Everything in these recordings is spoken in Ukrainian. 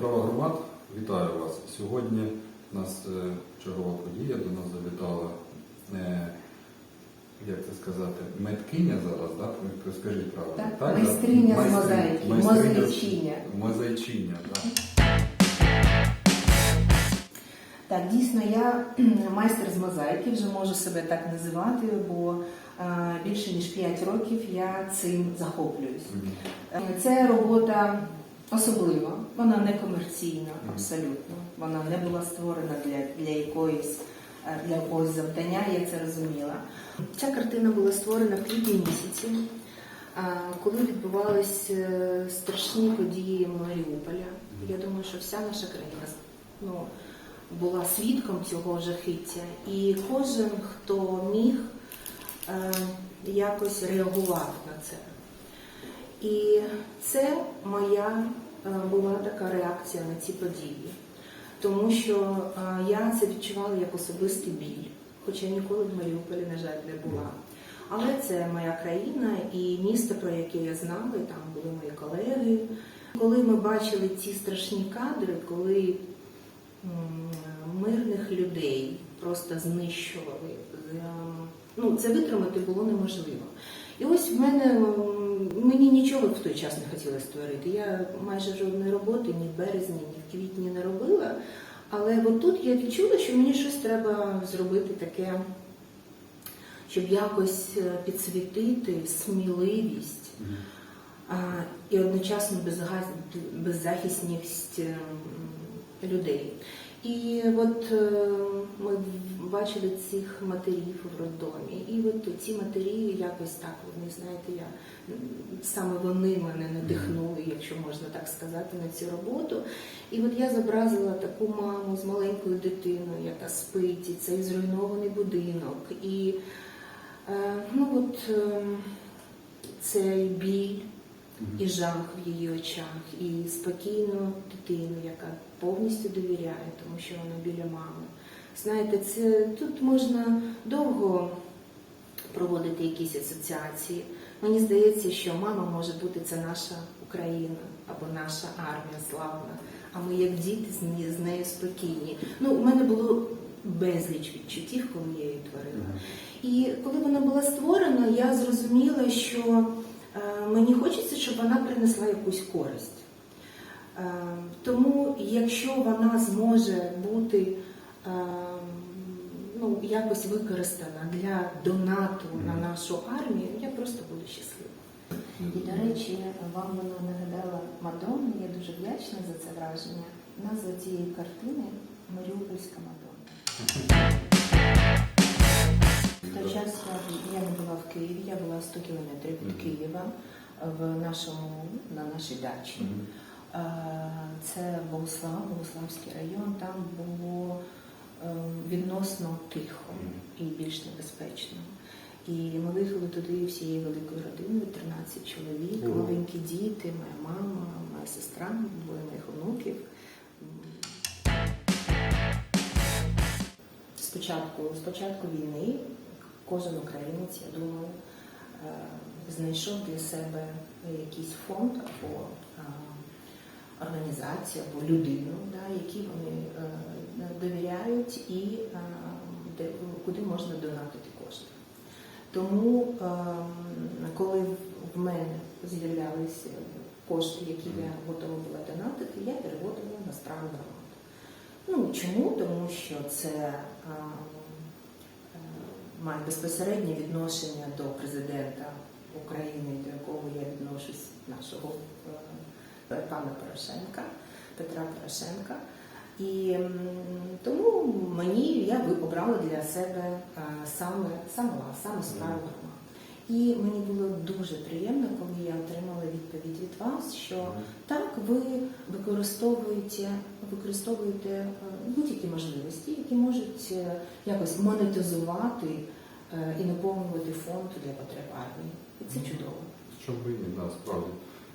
Права громад, вітаю вас. Сьогодні у нас е, чергова подія, до нас завітала, е, як це сказати, медкиня зараз, да? Ви скажіть правильно. Так, да? майстриня з мозаїки, мозаїчиня. Мозаїчиня, да. Так, дійсно, я майстер з мозаїки, вже можу себе так називати, бо е, більше ніж 5 років я цим захоплююсь. Це робота особлива, вона не комерційна, абсолютно. Вона не була створена для, для якоїсь е, для якогось завдання, я це розуміла. Ця картина була створена в квітні місяці, коли відбувались е, страшні події Маріуполя. Я думаю, що вся наша країна ну, була свідком цього жахіття, і кожен, хто міг, е, якось реагував на це. І це моя е, була така реакція на ці події, тому що е, я це відчувала як особистий біль, хоча ніколи в Маріуполі, на жаль, не була. Але це моя країна і місто, про яке я знала, і там були мої колеги. Коли ми бачили ці страшні кадри, коли мирних людей просто знищували, ем, ну це витримати було неможливо. І ось в мене мені нічого в той час не хотілося створити. Я майже жодної роботи ні в березні, ні в квітні не робила. Але от тут я відчула, що мені щось треба зробити таке, щоб якось е, підсвітити сміливість а, і одночасно беззахисність ем, людей. І от е, ми бачили цих матерів в роддомі, і от ці матері якось так, вони знаєте, я саме вони мене надихнули, якщо можна так сказати, на цю роботу. І от я зобразила таку маму з маленькою дитиною, яка спить, і цей зруйнований будинок. І е, ну от е, цей біль і жах в її очах, і спокійну дитину, яка повністю довіряє, тому що вона біля мами. Знаєте, це тут можна довго проводити якісь асоціації. Мені здається, що мама може бути це наша Україна або наша армія славна. А ми, як діти, з нею- спокійні. Ну, у мене було безліч відчуттів, коли я її творила. І коли вона була створена, я зрозуміла, що е, мені хочеться, щоб вона принесла якусь користь. Е, тому, якщо вона зможе бути ну, якось використана для донату на нашу армію, я просто буду щаслива. І, до речі, вам вона нагадала Мадонну, я дуже вдячна за це враження. Назва цієї картини Маріупольська Мадонна. В той час я, не була в Києві, я була 100 кілометрів від Києва в нашому, на нашій дачі. Е, Це Богослав, Богославський район. Там було відносно тихо і більш небезпечно. І ми виїхали туди всією великою родиною, 13 чоловік, маленькі діти, моя мама, моя сестра, двоє моїх онуків. Спочатку, спочатку війни кожен українець, я думаю, е, знайшов для себе якийсь фонд або е, організацію або людину, да, які вони е, довіряють і е, куди можна донатити кошти. Тому, е, коли в мене з'являлися кошти, які я готова була донатити, я переводила на справу громади. Ну чому? Тому що це е, має безпосереднє відношення до президента України, до якого я відношусь, нашого пана Порошенка, Петра Порошенка. І тому мені я обрала для себе е, саме саме саме справу громади. І мені було дуже приємно, коли я отримала відповідь від вас, що так ви використовуєте, використовуєте е, будь-які можливості, які можуть е, якось монетизувати і наповнювати фонд для потреб армії. І це чудово. Чому би і ні, да, справді.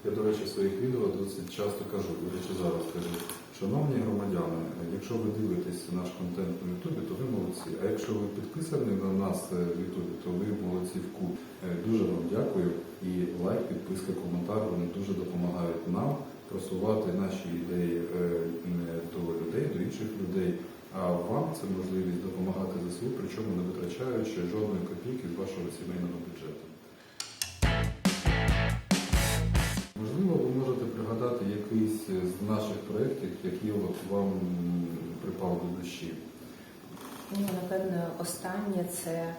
Я, до речі, в своїх відео досить часто кажу, до речі, зараз кажу, шановні громадяни, якщо ви дивитесь наш контент на Ютубі, то ви молодці. А якщо ви підписані на нас е, в Ютубі, то ви молодці в куб. Е, дуже вам дякую. І лайк, підписка, коментар, вони дуже допомагають нам просувати наші ідеї е, до людей, до інших людей. А вам це можливість допомагати ЗСУ, причому не витрачаючи жодної копійки з вашого сімейного бюджету. З наших проєктів, який от вам припав до душі. Ну, напевно, останнє це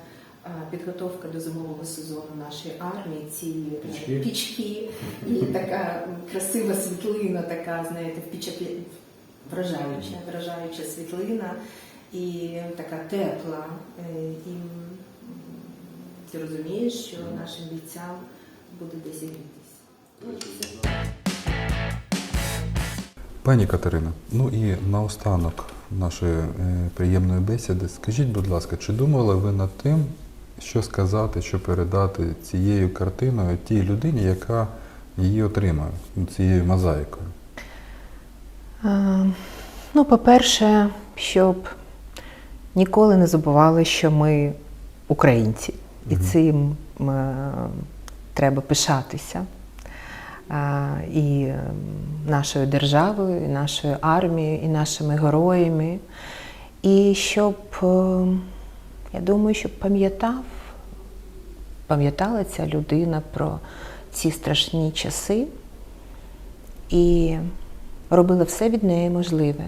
підготовка до зимового сезону нашої армії. Ці е, Пічки. пічки і така красива світлина, така, знаєте, впечатлі... вражаюча, вражаюча світлина і така тепла. Е, І ти розумієш, що нашим бійцям буде де зігрітися. Пані Катерина, ну і наостанок нашої е, приємної бесіди, скажіть, будь ласка, чи думали ви над тим, що сказати, що передати цією картиною тій людині, яка її отримає, ну, цією мозаїкою? Е, Ну, по-перше, щоб ніколи не забували, що ми українці, і цим е, треба пишатися. І е, нашою державою, і нашою армією, і нашими героями. І щоб, е, я думаю, щоб пам'ятав, пам'ятала ця людина про ці страшні часи і робила все від неї можливе,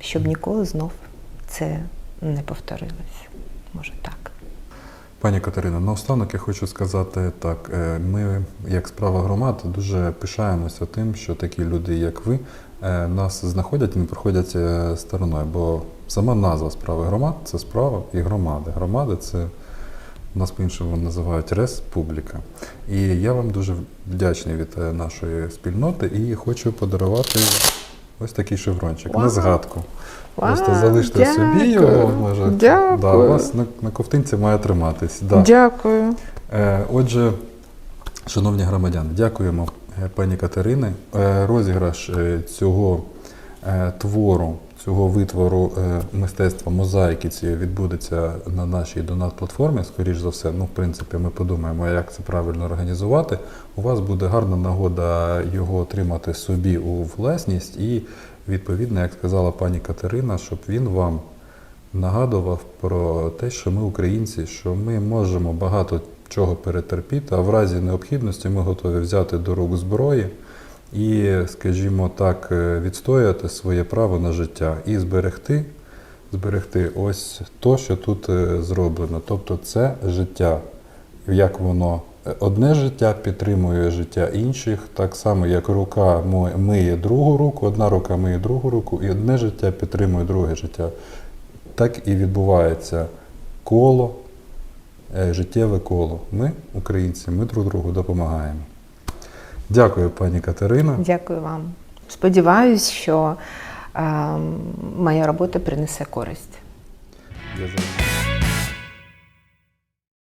щоб ніколи знов це не повторилось. Може так. Пані Катерина, наостанок я хочу сказати так: е, ми, як справа громад, дуже пишаємося тим, що такі люди, як ви, е, нас знаходять і не проходять е, стороною. Бо сама назва справи громад це справа і громади. Громади це нас по-іншому називають республіка. І я вам дуже вдячний від нашої спільноти і хочу подарувати ось такий шеврончик на згадку. Просто залиште собі його, може. дякую. Да, у вас на, на ковтинці має триматись. Да. Дякую. Е, Отже, шановні громадяни, дякуємо е, пані Катерини. Е, Розіграш е, цього е, твору, цього витвору е, мистецтва мозаїки цієї відбудеться на нашій донат-платформі. Скоріш за все, ну, в принципі, ми подумаємо, як це правильно організувати. У вас буде гарна нагода його отримати собі у власність і, відповідно, як сказала пані Катерина, щоб він вам нагадував про те, що ми українці, що ми можемо багато чого перетерпіти, а в разі необхідності ми готові взяти до рук зброї і, скажімо так, е, відстояти своє право на життя і зберегти, зберегти ось то, що тут е, зроблено. Тобто це життя, як воно. Одне життя підтримує життя інших, так само як рука миє другу руку, одна рука миє другу руку, і одне життя підтримує друге життя. Так і відбувається коло, е, життєве коло. Ми, українці, ми друг другу допомагаємо. Дякую, пані Катерина. Дякую вам. Сподіваюсь, що е, моя робота принесе користь. Дякую.